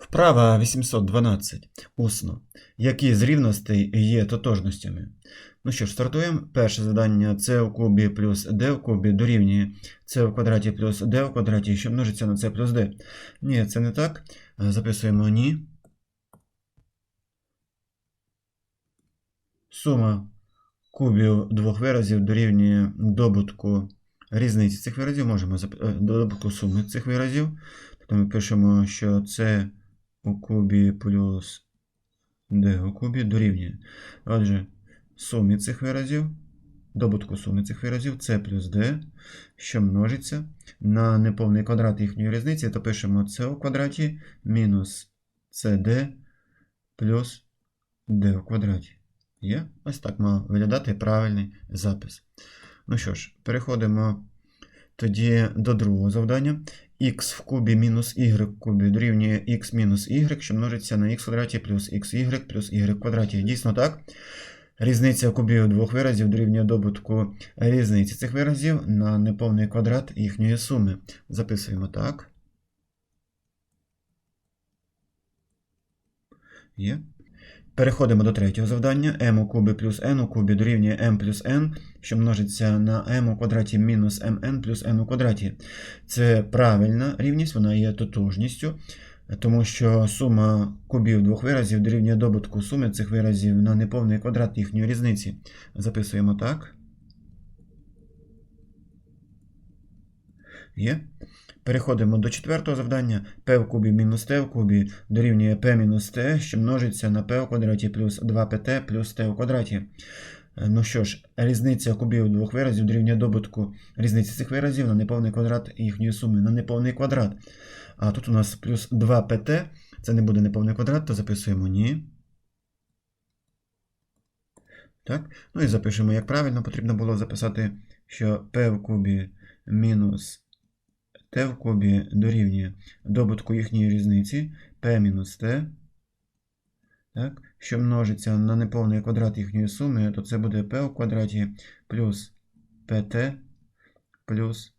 Вправа 812. Усно. Які з рівностей є тотожностями? Ну що ж, стартуємо. Перше завдання c у кубі плюс d у кубі дорівнює c у квадраті плюс d у квадраті, що множиться на c плюс d. Ні, це не так. Записуємо ні. Сума кубів двох виразів дорівнює добутку різниці цих виразів. Можемо зап- е, добутку суми цих виразів. Тобто ми пишемо, що це у кубі плюс d у кубі дорівнює. Отже, сумі цих виразів, добутку суми цих виразів c плюс d, що множиться на неповний квадрат їхньої різниці, то пишемо c у квадраті мінус cd плюс d у квадраті. Є? Ось так мав виглядати правильний запис. Ну що ж, переходимо тоді до другого завдання x в кубі мінус y в кубі дорівнює x мінус y, що множиться на x в квадраті плюс xy плюс y в квадраті. Дійсно так. Різниця кубів двох виразів дорівнює добутку різниці цих виразів на неповний квадрат їхньої суми. Записуємо так. Є. Переходимо до третього завдання. m у кубі плюс n у кубі дорівнює m плюс n, що множиться на m у квадраті мінус mn плюс n у квадраті. Це правильна рівність, вона є тотожністю, тому що сума кубів двох виразів дорівнює добутку суми цих виразів на неповний квадрат їхньої різниці. Записуємо так. Є. Переходимо до четвертого завдання. p в кубі мінус t в кубі дорівнює p мінус t, що множиться на p у квадраті плюс 2pt плюс t у квадраті. Е, Ну що ж, різниця кубів двох виразів дорівнює добутку різниці цих виразів на неповний квадрат їхньої суми на неповний квадрат. А тут у нас плюс 2pt, це не буде неповний квадрат, то записуємо ні. Так? Ну і запишемо, як правильно потрібно було записати, що p в кубі мінус t в кубі дорівнює добутку їхньої різниці p мінус t, так, що множиться на неповний квадрат їхньої суми, то це буде p у квадраті плюс pt плюс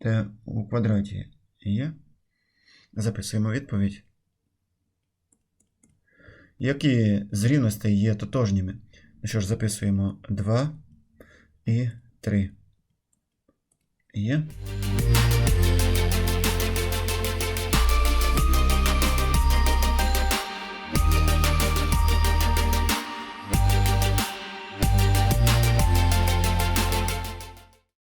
t у квадраті. Є? Записуємо відповідь. Які з рівностей є тотожніми? Ну що ж, записуємо 2 і 3. Є?